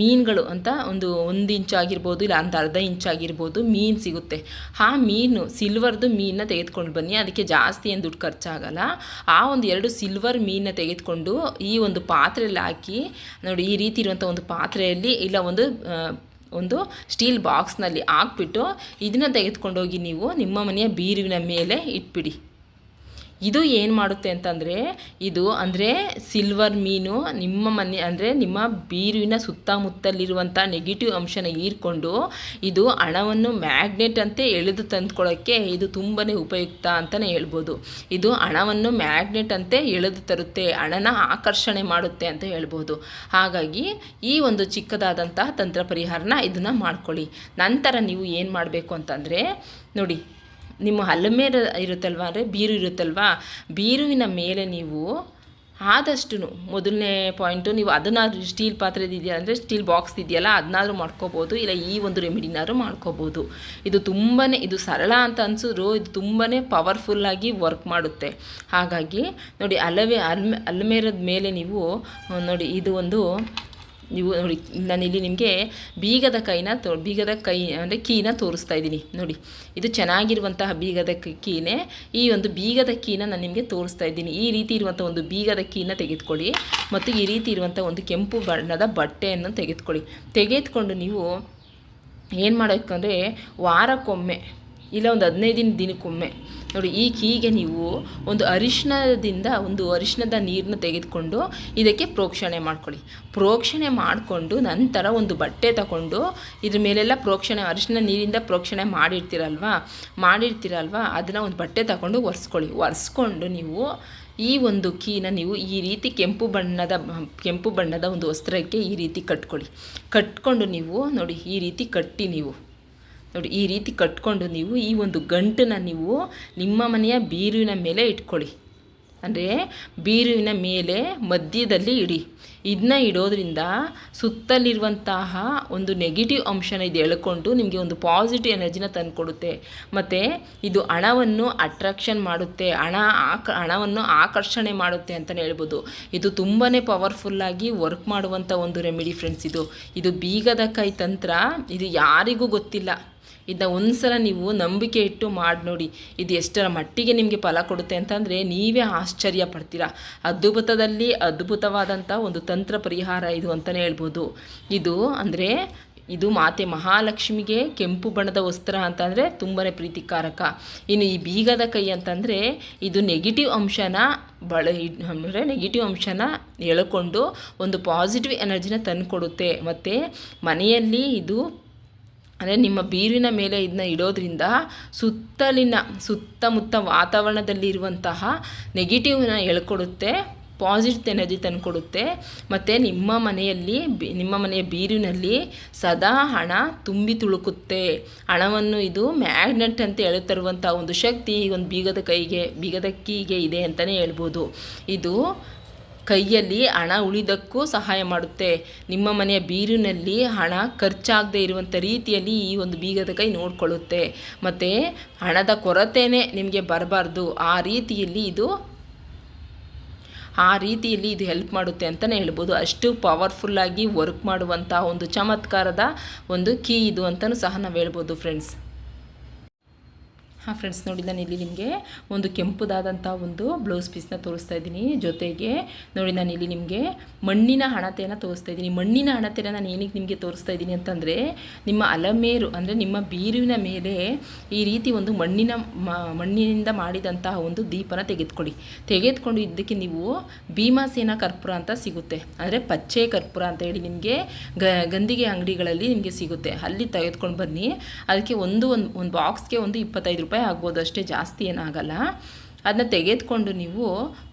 ಮೀನುಗಳು ಅಂತ ಒಂದು ಒಂದು ಇಂಚ್ ಆಗಿರ್ಬೋದು ಇಲ್ಲ ಅಂತ ಅರ್ಧ ಇಂಚ್ ಆಗಿರ್ಬೋದು ಮೀನು ಸಿಗುತ್ತೆ. ಆ ಮೀನು, ಸಿಲ್ವರ್ದು ಮೀನನ್ನ ತೆಗೆದುಕೊಂಡು ಬನ್ನಿ. ಅದಕ್ಕೆ ಜಾಸ್ತಿ ಏನು ದುಡ್ಡು ಖರ್ಚಾಗಲ್ಲ. ಆ ಒಂದು ಎರಡು ಸಿಲ್ವರ್ ಮೀನನ್ನ ತೆಗೆದುಕೊಂಡು ಈ ಒಂದು ಪಾತ್ರೆಯಲ್ಲಿ ಹಾಕಿ, ನೋಡಿ ಈ ರೀತಿ ಇರುವಂಥ ಒಂದು ಪಾತ್ರೆಯಲ್ಲಿ ಇಲ್ಲ ಒಂದು ಒಂದು ಸ್ಟೀಲ್ ಬಾಕ್ಸ್ನಲ್ಲಿ ಹಾಕ್ಬಿಟ್ಟು ಇದನ್ನು ತೆಗೆದುಕೊಂಡೋಗಿ ನೀವು ನಿಮ್ಮ ಮನೆಯ ಬೀರುವಿನ ಮೇಲೆ ಇಟ್ಬಿಡಿ. ಇದು ಏನು ಮಾಡುತ್ತೆ ಅಂತಂದರೆ, ಇದು ಅಂದರೆ ಸಿಲ್ವರ್ ಮೀನು ನಿಮ್ಮ ಮನೆ, ಅಂದರೆ ನಿಮ್ಮ ಬೀರುವಿನ ಸುತ್ತಮುತ್ತಲಿರುವಂಥ ನೆಗೆಟಿವ್ ಅಂಶನ ಹೀರ್ಕೊಂಡು ಇದು ಹಣವನ್ನು ಮ್ಯಾಗ್ನೆಟ್ ಅಂತೆ ಎಳೆದು ತಂದುಕೊಳ್ಳೋಕ್ಕೆ ಇದು ತುಂಬಾ ಉಪಯುಕ್ತ ಅಂತಲೇ ಹೇಳ್ಬೋದು. ಇದು ಹಣವನ್ನು ಮ್ಯಾಗ್ನೆಟ್ ಅಂತೆ ಎಳೆದು ತರುತ್ತೆ, ಹಣನ ಆಕರ್ಷಣೆ ಮಾಡುತ್ತೆ ಅಂತ ಹೇಳ್ಬೋದು. ಹಾಗಾಗಿ ಈ ಒಂದು ಚಿಕ್ಕದಾದಂತಹ ತಂತ್ರ ಪರಿಹಾರನ ಇದನ್ನು ಮಾಡ್ಕೊಳ್ಳಿ. ನಂತರ ನೀವು ಏನು ಮಾಡಬೇಕು ಅಂತಂದರೆ, ನೋಡಿ ನಿಮ್ಮ ಹಲಮೇರ ಇರುತ್ತಲ್ವ ಅಂದರೆ ಬೀರು ಇರುತ್ತಲ್ವಾ? ಬೀರುವಿನ ಮೇಲೆ ನೀವು ಆದಷ್ಟು ಮೊದಲನೇ ಪಾಯಿಂಟು ನೀವು ಅದನ್ನಾದ್ರೂ ಸ್ಟೀಲ್ ಪಾತ್ರೆದಿದೆಯಾ ಅಂದರೆ ಸ್ಟೀಲ್ ಬಾಕ್ಸ್ ಇದೆಯಲ್ಲ ಅದನ್ನಾದ್ರೂ ಮಾಡ್ಕೋಬೋದು, ಇಲ್ಲ ಈ ಒಂದು ರೆಮಿಡಿನಾದ್ರೂ ಮಾಡ್ಕೋಬೋದು. ಇದು ತುಂಬಾ ಇದು ಸರಳ ಅಂತ ಅನಿಸಿದ್ರು, ಇದು ತುಂಬಾ ಪವರ್ಫುಲ್ಲಾಗಿ ವರ್ಕ್ ಮಾಡುತ್ತೆ. ಹಾಗಾಗಿ, ನೋಡಿ, ಅಲವೆ, ಅಲ್ಮೆ, ಅಲ್ಮೇರದ ಮೇಲೆ ನೀವು, ನೋಡಿ, ಇದು ಒಂದು ನೀವು ನೋಡಿ ನಾನಿಲ್ಲಿ ನಿಮಗೆ ಬೀಗದ ಕೈನ ತೋ, ಬೀಗದ ಕೈ, ಅಂದರೆ ಕೀನ ತೋರಿಸ್ತಾ ಇದ್ದೀನಿ, ನೋಡಿ. ಇದು ಚೆನ್ನಾಗಿರುವಂತಹ ಬೀಗದ ಕೀನೇ. ಈ ಒಂದು ಬೀಗದ ಕೀನ ನಾನು ನಿಮಗೆ ತೋರಿಸ್ತಾ ಇದ್ದೀನಿ. ಈ ರೀತಿ ಇರುವಂಥ ಒಂದು ಬೀಗದ ಕೀನ ತೆಗೆದುಕೊಳ್ಳಿ ಮತ್ತು ಈ ರೀತಿ ಇರುವಂಥ ಒಂದು ಕೆಂಪು ಬಣ್ಣದ ಬಟ್ಟೆಯನ್ನು ತೆಗೆದುಕೊಳ್ಳಿ. ತೆಗೆದುಕೊಂಡು ನೀವು ಏನು ಮಾಡಬೇಕು ಅಂದರೆ ವಾರಕ್ಕೊಮ್ಮೆ ಇಲ್ಲ ಒಂದು ಹದಿನೈದು ದಿನಕ್ಕೊಮ್ಮೆ. ನೋಡಿ, ಈ ಕೀಗೆ ನೀವು ಒಂದು ಅರಿಶಿಣದಿಂದ ಒಂದು ಅರಿಶಿಣದ ನೀರನ್ನ ತೆಗೆದುಕೊಂಡು ಇದಕ್ಕೆ ಪ್ರೋಕ್ಷಣೆ ಮಾಡ್ಕೊಳ್ಳಿ. ಪ್ರೋಕ್ಷಣೆ ಮಾಡಿಕೊಂಡು ನಂತರ ಒಂದು ಬಟ್ಟೆ ತಗೊಂಡು ಇದ್ರ ಮೇಲೆಲ್ಲ ಪ್ರೋಕ್ಷಣೆ ಅರಿಶಿಣ ನೀರಿಂದ ಪ್ರೋಕ್ಷಣೆ ಮಾಡಿರ್ತೀರಲ್ವಾ? ಮಾಡಿರ್ತೀರಲ್ವಾ? ಅದನ್ನು ಒಂದು ಬಟ್ಟೆ ತಗೊಂಡು ಒರೆಸ್ಕೊಳ್ಳಿ. ಒರೆಸ್ಕೊಂಡು ನೀವು ಈ ಒಂದು ಕೀನ ನೀವು ಈ ರೀತಿ ಕೆಂಪು ಬಣ್ಣದ ಕೆಂಪು ಬಣ್ಣದ ಒಂದು ವಸ್ತ್ರಕ್ಕೆ ಈ ರೀತಿ ಕಟ್ಕೊಳ್ಳಿ. ಕಟ್ಕೊಂಡು ನೀವು ನೋಡಿ, ಈ ರೀತಿ ಕಟ್ಟಿ ನೀವು. ನೋಡಿ, ಈ ರೀತಿ ಕಟ್ಕೊಂಡು ನೀವು ಈ ಒಂದು ಗಂಟನ್ನು ನೀವು ನಿಮ್ಮ ಮನೆಯ ಬೀರುವಿನ ಮೇಲೆ ಇಟ್ಕೊಳ್ಳಿ. ಅಂದರೆ ಬೀರುವಿನ ಮೇಲೆ ಮಧ್ಯದಲ್ಲಿ ಇಡಿ. ಇದನ್ನ ಇಡೋದ್ರಿಂದ ಸುತ್ತಲಿರುವಂತಹ ಒಂದು ನೆಗೆಟಿವ್ ಅಂಶನ ಇದು ಎಳ್ಕೊಂಡು ನಿಮಗೆ ಒಂದು ಪಾಸಿಟಿವ್ ಎನರ್ಜಿನ ತಂದುಕೊಡುತ್ತೆ. ಮತ್ತು ಇದು ಹಣವನ್ನು ಅಟ್ರಾಕ್ಷನ್ ಮಾಡುತ್ತೆ. ಹಣ ಆಕ, ಹಣವನ್ನು ಆಕರ್ಷಣೆ ಮಾಡುತ್ತೆ ಅಂತಲೇ ಹೇಳ್ಬೋದು. ಇದು ತುಂಬಾ ಪವರ್ಫುಲ್ಲಾಗಿ ವರ್ಕ್ ಮಾಡುವಂಥ ಒಂದು ರೆಮಿಡಿ ಫ್ರೆಂಡ್ಸ್ ಇದು. ಇದು ಬೀಗದ ಕೈ ತಂತ್ರ, ಇದು ಯಾರಿಗೂ ಗೊತ್ತಿಲ್ಲ. ಇದನ್ನ ಒಂದು ಸಲ ನೀವು ನಂಬಿಕೆ ಇಟ್ಟು ಮಾಡಿ ನೋಡಿ. ಇದು ಎಷ್ಟರ ಮಟ್ಟಿಗೆ ನಿಮಗೆ ಫಲ ಕೊಡುತ್ತೆ ಅಂತಂದರೆ ನೀವೇ ಆಶ್ಚರ್ಯ ಪಡ್ತೀರಾ. ಅದ್ಭುತದಲ್ಲಿ ಅದ್ಭುತವಾದಂಥ ಒಂದು ತಂತ್ರ ಪರಿಹಾರ ಇದು ಅಂತಲೇ ಹೇಳ್ಬೋದು. ಇದು ಅಂದರೆ ಇದು ಮಾತೆ ಮಹಾಲಕ್ಷ್ಮಿಗೆ ಕೆಂಪು ಬಣ್ಣದ ವಸ್ತ್ರ ಅಂತಂದರೆ ತುಂಬಾ ಪ್ರೀತಿಕಾರಕ. ಇನ್ನು ಈ ಬೀಗದ ಕೈ ಅಂತಂದರೆ ಇದು ನೆಗೆಟಿವ್ ಅಂಶನ ಬಳ ಅಂದರೆ ನೆಗೆಟಿವ್ ಅಂಶನ ಎಳ್ಕೊಂಡು ಒಂದು ಪಾಸಿಟಿವ್ ಎನರ್ಜಿನ ತಂದುಕೊಡುತ್ತೆ. ಮತ್ತು ಮನೆಯಲ್ಲಿ ಇದು ಅಂದರೆ ನಿಮ್ಮ ಬೀರಿನ ಮೇಲೆ ಇದನ್ನ ಇಡೋದ್ರಿಂದ ಸುತ್ತಲಿನ, ಸುತ್ತಮುತ್ತ ವಾತಾವರಣದಲ್ಲಿರುವಂತಹ ನೆಗೆಟಿವ್ನ ಹೇಳ್ಕೊಡುತ್ತೆ ಪಾಸಿಟಿವ್ ಎನರ್ಜಿ ತಂದುಕೊಡುತ್ತೆ. ಮತ್ತು ನಿಮ್ಮ ಮನೆಯಲ್ಲಿ ನಿಮ್ಮ ಮನೆಯ ಬೀರಿನಲ್ಲಿ ಸದಾ ಹಣ ತುಂಬಿ ತುಳುಕುತ್ತೆ. ಹಣವನ್ನು ಇದು ಮ್ಯಾಗ್ನೆಟ್ ಅಂತ ಹೇಳುತ್ತಿರುವಂಥ ಒಂದು ಶಕ್ತಿ ಒಂದು ಬೀಗದ ಕೈಗೆ, ಬೀಗದ ಕೀಗೆ ಇದೆ ಅಂತಲೇ ಹೇಳ್ಬೋದು. ಇದು ಕೈಯಲ್ಲಿ ಹಣ ಉಳಿದಕ್ಕೂ ಸಹಾಯ ಮಾಡುತ್ತೆ. ನಿಮ್ಮ ಮನೆಯ ಬೀರಿನಲ್ಲಿ ಹಣ ಖರ್ಚಾಗದೆ ಇರುವಂಥ ರೀತಿಯಲ್ಲಿ ಈ ಒಂದು ಬೀಗದ ಕೈ ನೋಡಿಕೊಳ್ಳುತ್ತೆ. ಮತ್ತು ಹಣದ ಕೊರತೆಯೇ ನಿಮಗೆ ಬರಬಾರ್ದು. ಆ ರೀತಿಯಲ್ಲಿ ಇದು ಆ ರೀತಿಯಲ್ಲಿ ಇದು ಹೆಲ್ಪ್ ಮಾಡುತ್ತೆ ಅಂತಲೇ ಹೇಳ್ಬೋದು. ಅಷ್ಟು ಪವರ್ಫುಲ್ಲಾಗಿ ವರ್ಕ್ ಮಾಡುವಂಥ ಒಂದು ಚಮತ್ಕಾರದ ಒಂದು ಕೀ ಇದು ಅಂತಲೂ ಸಹ ನಾವು ಹೇಳ್ಬೋದು ಫ್ರೆಂಡ್ಸ್ ಹಾಂ ಫ್ರೆಂಡ್ಸ್ ನೋಡಿ, ನಾನು ಇಲ್ಲಿ ನಿಮಗೆ ಒಂದು ಕೆಂಪುದಾದಂಥ ಒಂದು ಬ್ಲೌಸ್ ಪೀಸ್ನ ತೋರಿಸ್ತಾ ಇದ್ದೀನಿ. ಜೊತೆಗೆ ನೋಡಿ, ನಾನು ಇಲ್ಲಿ ನಿಮಗೆ ಮಣ್ಣಿನ ಹಣತೆಯನ್ನು ತೋರಿಸ್ತಾ ಇದ್ದೀನಿ. ಮಣ್ಣಿನ ಹಣತೆಯನ್ನು ನಾನು ಏನಕ್ಕೆ ನಿಮಗೆ ತೋರಿಸ್ತಾ ಇದ್ದೀನಿ ಅಂತಂದರೆ, ನಿಮ್ಮ ಅಲಮೇರು ಅಂದರೆ ನಿಮ್ಮ ಬೀರುವಿನ ಮೇಲೆ ಈ ರೀತಿ ಒಂದು ಮಣ್ಣಿನ ಮಣ್ಣಿನಿಂದ ಮಾಡಿದಂತಹ ಒಂದು ದೀಪನ ತೆಗೆದುಕೊಳ್ಳಿ. ತೆಗೆದುಕೊಂಡು ಇದ್ದಕ್ಕೆ ನೀವು ಭೀಮಾಸೇನ ಕರ್ಪೂರ ಅಂತ ಸಿಗುತ್ತೆ. ಅಂದರೆ ಪಚ್ಚೆ ಕರ್ಪೂರ ಅಂತ ಹೇಳಿ ನಿಮಗೆ ಗಂದಿಗೆ ಅಂಗಡಿಗಳಲ್ಲಿ ನಿಮಗೆ ಸಿಗುತ್ತೆ. ಅಲ್ಲಿ ತೆಗೆದುಕೊಂಡು ಬನ್ನಿ. ಅದಕ್ಕೆ ಒಂದು ಒಂದು ಒಂದು ಬಾಕ್ಸ್ಗೆ ಒಂದು ಇಪ್ಪತ್ತೈದು ರೂಪಾಯಿ ರೂಪಾಯಿ ಆಗ್ಬೋದು ಅಷ್ಟೇ ಜಾಸ್ತಿ ಏನಾಗಲ್ಲ. ಅದನ್ನ ತೆಗೆದುಕೊಂಡು ನೀವು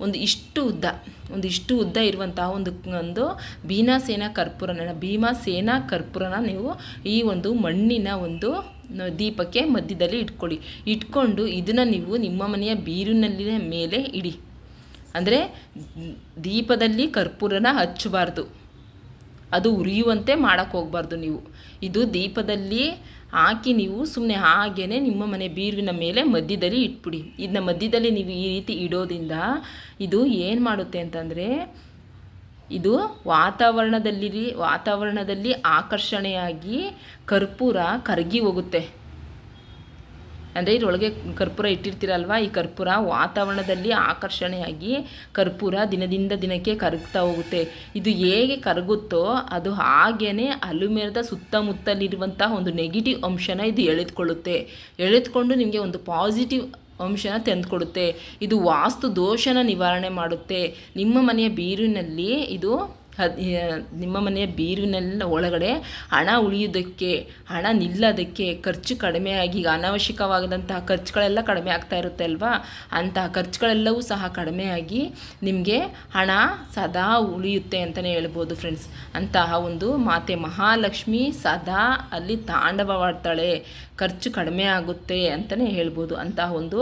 ಒಂದು ಇಷ್ಟು ಉದ್ದ, ಒಂದು ಇಷ್ಟು ಉದ್ದ ಇರುವಂತಹ ಒಂದು ಒಂದು ಭೀಮಾಸೇನಾ ಕರ್ಪೂರನ ಭೀಮಾಸೇನಾ ಕರ್ಪೂರನ ನೀವು ಈ ಒಂದು ಮಣ್ಣಿನ ಒಂದು ದೀಪಕ್ಕೆ ಮಧ್ಯದಲ್ಲಿ ಇಟ್ಕೊಳ್ಳಿ. ಇಟ್ಕೊಂಡು ಇದನ್ನು ನೀವು ನಿಮ್ಮ ಮನೆಯ ಬೀರಿನಲ್ಲಿನ ಮೇಲೆ ಇಡಿ. ಅಂದರೆ ದೀಪದಲ್ಲಿ ಕರ್ಪೂರನ ಹಚ್ಚಬಾರ್ದು. ಅದು ಉರಿಯುವಂತೆ ಮಾಡೋಕ್ಕೆ ಹೋಗಬಾರ್ದು ನೀವು. ಇದು ದೀಪದಲ್ಲಿ ಹಾಕಿ ನೀವು ಸುಮ್ಮನೆ ಹಾಗೇ ನಿಮ್ಮ ಮನೆ ಬೀರುವಿನ ಮೇಲೆ ಮಧ್ಯದಲ್ಲಿ ಇಟ್ಬಿಡಿ. ಇದನ್ನ ಮಧ್ಯದಲ್ಲಿ ನೀವು ಈ ರೀತಿ ಇಡೋದ್ರಿಂದ ಇದು ಏನು ಮಾಡುತ್ತೆ ಅಂತಂದರೆ ಇದು ವಾತಾವರಣದಲ್ಲಿ ವಾತಾವರಣದಲ್ಲಿ ಆಕರ್ಷಣೆಯಾಗಿ ಕರ್ಪೂರ ಕರಗಿ ಹೋಗುತ್ತೆ. ಅಂದರೆ ಇದರೊಳಗೆ ಕರ್ಪೂರ ಇಟ್ಟಿರ್ತೀರಲ್ವ? ಈ ಕರ್ಪೂರ ವಾತಾವರಣದಲ್ಲಿ ಆಕರ್ಷಣೆಯಾಗಿ ಕರ್ಪೂರ ದಿನದಿಂದ ದಿನಕ್ಕೆ ಕರಗ್ತಾ ಹೋಗುತ್ತೆ. ಇದು ಹೇಗೆ ಕರಗುತ್ತೋ ಅದು ಹಾಗೇ ಅಲುಮೇರದ ಸುತ್ತಮುತ್ತಲಿರುವಂತಹ ಒಂದು ನೆಗೆಟಿವ್ ಅಂಶನ ಇದು ಎಳೆದುಕೊಳ್ಳುತ್ತೆ. ಎಳೆದುಕೊಂಡು ನಿಮಗೆ ಒಂದು ಪಾಸಿಟಿವ್ ಅಂಶನ ತಂದುಕೊಡುತ್ತೆ. ಇದು ವಾಸ್ತು ದೋಷನ ನಿವಾರಣೆ ಮಾಡುತ್ತೆ. ನಿಮ್ಮ ಮನೆಯ ಬೀರಿನಲ್ಲಿ ಇದು ನಿಮ್ಮ ಮನೆಯ ಬೀರಿನೆಲ್ಲ ಒಳಗಡೆ ಹಣ ಉಳಿಯೋದಕ್ಕೆ ಹಣ ನಿಲ್ಲೋದಕ್ಕೆ ಖರ್ಚು ಕಡಿಮೆ ಆಗಿ ಅನಾವಶ್ಯಕವಾದಂತಹ ಖರ್ಚುಗಳೆಲ್ಲ ಕಡಿಮೆ ಆಗ್ತಾ ಇರುತ್ತೆ ಅಲ್ವಾ? ಅಂತಹ ಖರ್ಚುಗಳೆಲ್ಲವೂ ಸಹ ಕಡಿಮೆ ಆಗಿ ನಿಮಗೆ ಹಣ ಸದಾ ಉಳಿಯುತ್ತೆ ಅಂತಲೇ ಹೇಳ್ಬೋದು ಫ್ರೆಂಡ್ಸ್ ಅಂತಹ ಒಂದು ಮಾತೆ ಮಹಾಲಕ್ಷ್ಮಿ ಸದಾ ಅಲ್ಲಿ ತಾಂಡವವಾಡ್ತಾಳೆ. ಖರ್ಚು ಕಡಿಮೆ ಆಗುತ್ತೆ ಅಂತಲೇ ಹೇಳ್ಬೋದು. ಅಂತಹ ಒಂದು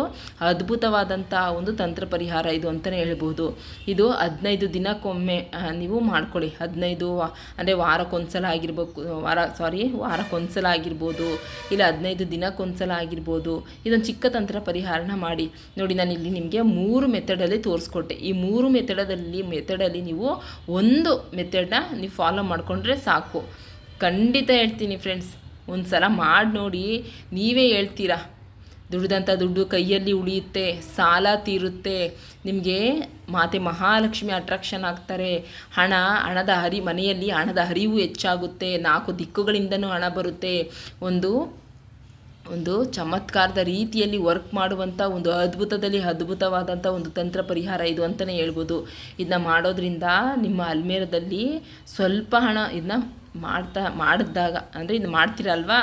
ಅದ್ಭುತವಾದಂತಹ ಒಂದು ತಂತ್ರ ಪರಿಹಾರ ಇದು ಅಂತಲೇ ಹೇಳ್ಬೋದು. ಇದು ಹದಿನೈದು ದಿನಕ್ಕೊಮ್ಮೆ ನೀವು ಮಾಡ್ಕೊಳ್ಳಿ. ಹದಿನೈದು ಅಂದರೆ ವಾರಕ್ಕೊಂದ್ಸಲ ಆಗಿರ್ಬೇಕು, ವಾರ ಸಾರಿ ವಾರಕ್ಕೊಂದ್ಸಲ ಆಗಿರ್ಬೋದು, ಇಲ್ಲ ಹದಿನೈದು ದಿನಕ್ಕೊಂದ್ಸಲ ಆಗಿರ್ಬೋದು, ಇದೊಂದು ಚಿಕ್ಕ ತಂತ್ರ ಪರಿಹಾರನ ಮಾಡಿ. ನೋಡಿ ನಾನು ಇಲ್ಲಿ ನಿಮಗೆ ಮೂರು ಮೆಥಡಲ್ಲಿ ತೋರಿಸ್ಕೊಟ್ಟೆ. ಈ ಮೂರು ಮೆಥಡದಲ್ಲಿ, ಮೆಥಡಲ್ಲಿ ನೀವು ಒಂದು ಮೆಥಡನ್ನ ನೀವು ಫಾಲೋ ಮಾಡಿಕೊಂಡ್ರೆ ಸಾಕು. ಖಂಡಿತ ಹೇಳ್ತೀನಿ ಫ್ರೆಂಡ್ಸ್ ಒಂದು ಸಲ ಮಾಡಿ ನೋಡಿ ನೀವೇ ಹೇಳ್ತೀರಾ? ದುಡ್ದಂಥ ದುಡ್ಡು ಕೈಯಲ್ಲಿ ಉಳಿಯುತ್ತೆ, ಸಾಲ ತೀರುತ್ತೆ. ನಿಮಗೆ ಮಾತೆ ಮಹಾಲಕ್ಷ್ಮಿ ಅಟ್ರಾಕ್ಷನ್ ಆಗ್ತಾರೆ. ಹಣ, ಹಣದ ಹರಿ, ಮನೆಯಲ್ಲಿ ಹಣದ ಹರಿವು ಹೆಚ್ಚಾಗುತ್ತೆ. ನಾಲ್ಕು ದಿಕ್ಕುಗಳಿಂದನೂ ಹಣ ಬರುತ್ತೆ. ಒಂದು ಒಂದು ಚಮತ್ಕಾರದ ರೀತಿಯಲ್ಲಿ ವರ್ಕ್ ಮಾಡುವಂಥ ಒಂದು ಅದ್ಭುತದಲ್ಲಿ ಅದ್ಭುತವಾದಂಥ ಒಂದು ತಂತ್ರ ಪರಿಹಾರ ಇದು ಅಂತಲೇ ಹೇಳ್ಬೋದು. ಇದನ್ನ ಮಾಡೋದ್ರಿಂದ ನಿಮ್ಮ ಅಲ್ಮೇರದಲ್ಲಿ ಸ್ವಲ್ಪ ಹಣ ಇದನ್ನ ಮಾಡ್ತಾ ಮಾಡಿದಾಗ ಅಂದರೆ ಇದು ಮಾಡ್ತೀರಲ್ವಾ?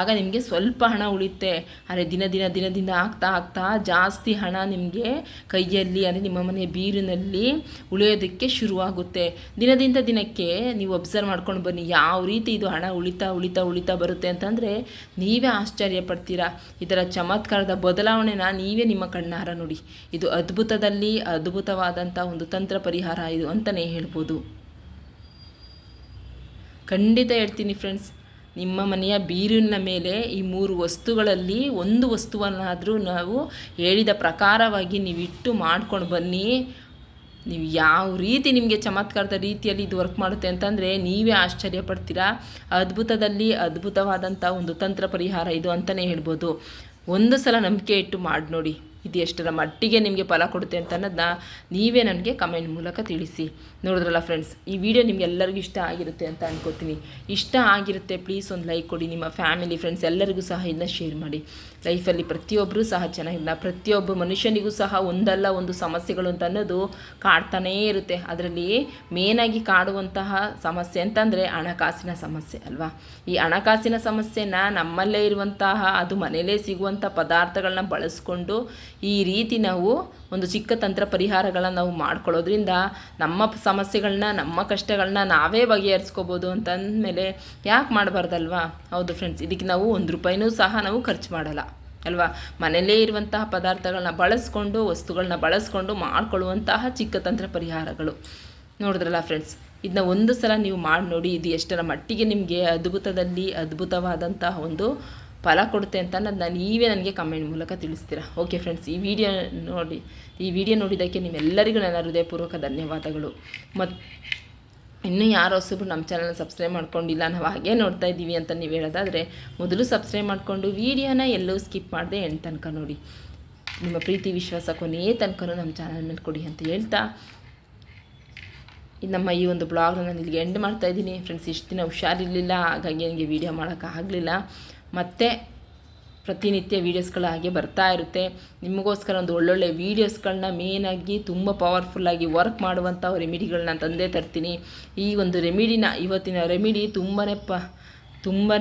ಆಗ ನಿಮಗೆ ಸ್ವಲ್ಪ ಹಣ ಉಳಿಯುತ್ತೆ. ಆದರೆ ದಿನ ದಿನ ದಿನದಿಂದ ದಿನ ಆಗ್ತಾ ಆಗ್ತಾ ಜಾಸ್ತಿ ಹಣ ನಿಮಗೆ ಕೈಯಲ್ಲಿ, ಅಂದರೆ ನಿಮ್ಮ ಮನೆ ಬೀರಿನಲ್ಲಿ ಉಳಿಯೋದಕ್ಕೆ ಶುರುವಾಗುತ್ತೆ. ದಿನದಿಂದ ದಿನಕ್ಕೆ ನೀವು ಅಬ್ಸರ್ವ್ ಮಾಡ್ಕೊಂಡು ಬನ್ನಿ, ಯಾವ ರೀತಿ ಇದು ಹಣ ಉಳಿತಾ ಉಳಿತಾ ಉಳಿತಾ ಬರುತ್ತೆ ಅಂತಂದರೆ ನೀವೇ ಆಶ್ಚರ್ಯ ಪಡ್ತೀರಾ. ಇದರ ಚಮತ್ಕಾರದ ಬದಲಾವಣೆನ ನೀವೇ ನಿಮ್ಮ ಕಣ್ಣಾರ ನೋಡಿ. ಇದು ಅದ್ಭುತದಲ್ಲಿ ಅದ್ಭುತವಾದಂಥ ಒಂದು ತಂತ್ರ ಪರಿಹಾರ ಇದು ಅಂತಲೇ ಹೇಳ್ಬೋದು. ಖಂಡಿತ ಹೇಳ್ತೀನಿ ಫ್ರೆಂಡ್ಸ್ ನಿಮ್ಮ ಮನೆಯ ಬೀರಿನ ಮೇಲೆ ಈ ಮೂರು ವಸ್ತುಗಳಲ್ಲಿ ಒಂದು ವಸ್ತುವನ್ನಾದರೂ ನಾವು ಹೇಳಿದ ಪ್ರಕಾರವಾಗಿ ನೀವು ಇಟ್ಟು ಮಾಡ್ಕೊಂಡು ಬನ್ನಿ. ನೀವು ಯಾವ ರೀತಿ ನಿಮಗೆ ಚಮತ್ಕಾರದ ರೀತಿಯಲ್ಲಿ ಇದು ವರ್ಕ್ ಮಾಡುತ್ತೆ ಅಂತಂದರೆ ನೀವೇ ಆಶ್ಚರ್ಯ ಪಡ್ತೀರಾ? ಅದ್ಭುತದಲ್ಲಿ ಅದ್ಭುತವಾದಂಥ ಒಂದು ತಂತ್ರ ಪರಿಹಾರ ಇದು ಅಂತಲೇ ಹೇಳ್ಬೋದು. ಒಂದು ಸಲ ನಂಬಿಕೆ ಇಟ್ಟು ಮಾಡಿ ನೋಡಿ. ಇದು ಎಷ್ಟರ ಮಟ್ಟಿಗೆ ನಿಮಗೆ ಫಲ ಕೊಡುತ್ತೆ ಅಂತ ಅನ್ನೋದನ್ನ ನೀವೇ ನನಗೆ ಕಮೆಂಟ್ ಮೂಲಕ ತಿಳಿಸಿ. ನೋಡಿದ್ರಲ್ಲ ಫ್ರೆಂಡ್ಸ್ ಈ ವಿಡಿಯೋ ನಿಮ್ಗೆಲ್ಲರಿಗೂ ಇಷ್ಟ ಆಗಿರುತ್ತೆ ಅಂತ ಅನ್ಕೋತೀನಿ. ಇಷ್ಟ ಆಗಿರುತ್ತೆ ಪ್ಲೀಸ್ ಒಂದು ಲೈಕ್ ಕೊಡಿ ನಿಮ್ಮ ಫ್ಯಾಮಿಲಿ ಫ್ರೆಂಡ್ಸ್ ಎಲ್ಲರಿಗೂ ಸಹ ಇದನ್ನ ಶೇರ್ ಮಾಡಿ. ಲೈಫಲ್ಲಿ ಪ್ರತಿಯೊಬ್ಬರೂ ಸಹ ಚೆನ್ನಾಗಿಲ್ಲ ಪ್ರತಿಯೊಬ್ಬ ಮನುಷ್ಯನಿಗೂ ಸಹ ಒಂದಲ್ಲ ಒಂದು ಸಮಸ್ಯೆಗಳು ಅಂತ ಅನ್ನೋದು ಕಾಡ್ತಾನೇ ಇರುತ್ತೆ. ಅದರಲ್ಲಿ ಮೇನಾಗಿ ಕಾಡುವಂತಹ ಸಮಸ್ಯೆ ಅಂತಂದರೆ ಹಣಕಾಸಿನ ಸಮಸ್ಯೆ ಅಲ್ವಾ? ಈ ಹಣಕಾಸಿನ ಸಮಸ್ಯೆನ ನಮ್ಮಲ್ಲೇ ಇರುವಂತಹ, ಅದು ಮನೆಯಲ್ಲೇ ಸಿಗುವಂಥ ಪದಾರ್ಥಗಳನ್ನ ಬಳಸ್ಕೊಂಡು ಈ ರೀತಿ ನಾವು ಒಂದು ಚಿಕ್ಕ ತಂತ್ರ ಪರಿಹಾರಗಳನ್ನು ನಾವು ಮಾಡ್ಕೊಳ್ಳೋದ್ರಿಂದ ನಮ್ಮ ಸಮಸ್ಯೆಗಳನ್ನ ನಮ್ಮ ಕಷ್ಟಗಳನ್ನ ನಾವೇ ಬಗೆಹರಿಸ್ಕೋಬೋದು ಅಂತಂದಮೇಲೆ ಯಾಕೆ ಮಾಡಬಾರ್ದಲ್ವಾ? ಹೌದು ಫ್ರೆಂಡ್ಸ್ ಇದಕ್ಕೆ ನಾವು ಒಂದು ರೂಪಾಯಿನೂ ಸಹ ನಾವು ಖರ್ಚು ಮಾಡಲ್ಲ, ಅಲ್ವಾ? ಮನೆಯಲ್ಲೇ ಇರುವಂತಹ ಪದಾರ್ಥಗಳನ್ನ ಬಳಸ್ಕೊಂಡು ವಸ್ತುಗಳನ್ನ ಬಳಸ್ಕೊಂಡು ಮಾಡ್ಕೊಳ್ಳುವಂತಹ ಚಿಕ್ಕ ತಂತ್ರ ಪರಿಹಾರಗಳು. ನೋಡಿದ್ರಲ್ಲ ಫ್ರೆಂಡ್ಸ್ ಇದನ್ನ ಒಂದು ಸಲ ನೀವು ಮಾಡಿ ನೋಡಿ, ಇದು ಎಷ್ಟರ ಮಟ್ಟಿಗೆ ನಿಮಗೆ ಅದ್ಭುತದಲ್ಲಿ ಅದ್ಭುತವಾದಂತಹ ಒಂದು ಫಲ ಕೊಡುತ್ತೆ ಅಂತ ನಾನು ನೀವೇ ನನಗೆ ಕಮೆಂಟ್ ಮೂಲಕ ತಿಳಿಸ್ತೀರಾ? ಓಕೆ ಫ್ರೆಂಡ್ಸ್ ಈ ವಿಡಿಯೋ ನೋಡಿ, ಈ ವಿಡಿಯೋ ನೋಡಿದ್ದಕ್ಕೆ ನಿಮ್ಮೆಲ್ಲರಿಗೂ ನನ್ನ ಹೃದಯಪೂರ್ವಕ ಧನ್ಯವಾದಗಳು. ಮತ್ತು ಇನ್ನೂ ಯಾರು ಹೊಸಬ್ರು ನಮ್ಮ ಚಾನಲ್ನ ಸಬ್ಸ್ಕ್ರೈಬ್ ಮಾಡ್ಕೊಂಡಿಲ್ಲ ನಾವು ಹಾಗೆ ನೋಡ್ತಾ ಇದ್ದೀವಿ ಅಂತ ನೀವು ಹೇಳೋದಾದರೆ, ಮೊದಲು ಸಬ್ಸ್ಕ್ರೈಬ್ ಮಾಡಿಕೊಂಡು ವೀಡಿಯೋನ ಎಲ್ಲೂ ಸ್ಕಿಪ್ ಮಾಡದೆ ಎಂಟು ತನಕ ನೋಡಿ. ನಿಮ್ಮ ಪ್ರೀತಿ, ವಿಶ್ವಾಸ ಕೊನೆಯೇ ತನಕ ನಮ್ಮ ಚಾನಲ್ ಮೇಲೆ ಕೊಡಿ ಅಂತ ಹೇಳ್ತಾ ನಮ್ಮ ಈ ಒಂದು ಬ್ಲಾಗ್ನ ನಾನು ಇಲ್ಲಿಗೆ ಎಂಡ್ ಮಾಡ್ತಾ ಇದ್ದೀನಿ. ಫ್ರೆಂಡ್ಸ್ ಇಷ್ಟು ದಿನ ಹುಷಾರಿರಲಿಲ್ಲ, ಹಾಗಾಗಿ ನನಗೆ ವೀಡಿಯೋ ಮಾಡೋಕ್ಕಾಗಲಿಲ್ಲ ಮತ್ತು ಪ್ರತಿನಿತ್ಯ ವೀಡಿಯೋಸ್ಗಳ ಹಾಗೆ ಬರ್ತಾ ಇರುತ್ತೆ. ನಿಮಗೋಸ್ಕರ ಒಂದು ಒಳ್ಳೊಳ್ಳೆ ವೀಡಿಯೋಸ್ಗಳನ್ನ ಮೇನಾಗಿ ತುಂಬ ಪವರ್ಫುಲ್ಲಾಗಿ ವರ್ಕ್ ಮಾಡುವಂಥ ರೆಮಿಡಿಗಳನ್ನ ತಂದೇ ತರ್ತೀನಿ. ಈ ಒಂದು ರೆಮಿಡಿನ ಇವತ್ತಿನ ರೆಮಿಡಿ ತುಂಬಾ ಪ ತುಂಬಾ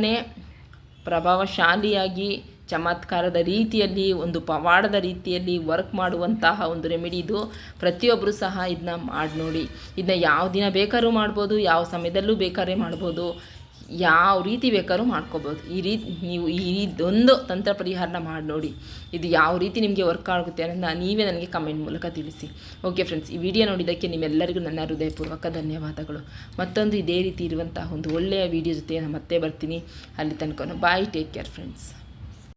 ಪ್ರಭಾವಶಾಲಿಯಾಗಿ, ಚಮತ್ಕಾರದ ರೀತಿಯಲ್ಲಿ, ಒಂದು ಪವಾಡದ ರೀತಿಯಲ್ಲಿ ವರ್ಕ್ ಮಾಡುವಂತಹ ಒಂದು ರೆಮಿಡಿ ಇದು. ಪ್ರತಿಯೊಬ್ಬರು ಸಹ ಇದನ್ನ ಮಾಡಿ ನೋಡಿ. ಇದನ್ನ ಯಾವ ದಿನ ಬೇಕಾದ್ರೂ ಮಾಡ್ಬೋದು, ಯಾವ ಸಮಯದಲ್ಲೂ ಬೇಕಾದ್ರೆ ಮಾಡ್ಬೋದು. ಯಾವ ರೀತಿ ಬೇಕಾದ್ರೂ ಮಾಡ್ಕೋಬೋದು. ಈ ರೀತಿ ನೀವು ಈ ರೀತಿಯೊಂದು ತಂತ್ರ ಪರಿಹಾರನ ಮಾಡಿ ನೋಡಿ. ಇದು ಯಾವ ರೀತಿ ನಿಮಗೆ ವರ್ಕ್ ಆಗುತ್ತೆ ಅನ್ನೋದನ್ನ ನೀವೇ ನನಗೆ ಕಮೆಂಟ್ ಮೂಲಕ ತಿಳಿಸಿ. ಓಕೆ ಫ್ರೆಂಡ್ಸ್ ಈ ವಿಡಿಯೋ ನೋಡಿದ್ದಕ್ಕೆ ನಿಮ್ಮೆಲ್ಲರಿಗೂ ನನ್ನ ಹೃದಯಪೂರ್ವಕ ಧನ್ಯವಾದಗಳು. ಮತ್ತೊಂದು ಇದೇ ರೀತಿ ಇರುವಂತಹ ಒಂದು ಒಳ್ಳೆಯ ವಿಡಿಯೋ ಜೊತೆ ನಾನು ಮತ್ತೆ ಬರ್ತೀನಿ. ಅಲ್ಲಿ ತನಕ ಬಾಯ್ ಟೇಕ್ ಕೇರ್ ಫ್ರೆಂಡ್ಸ್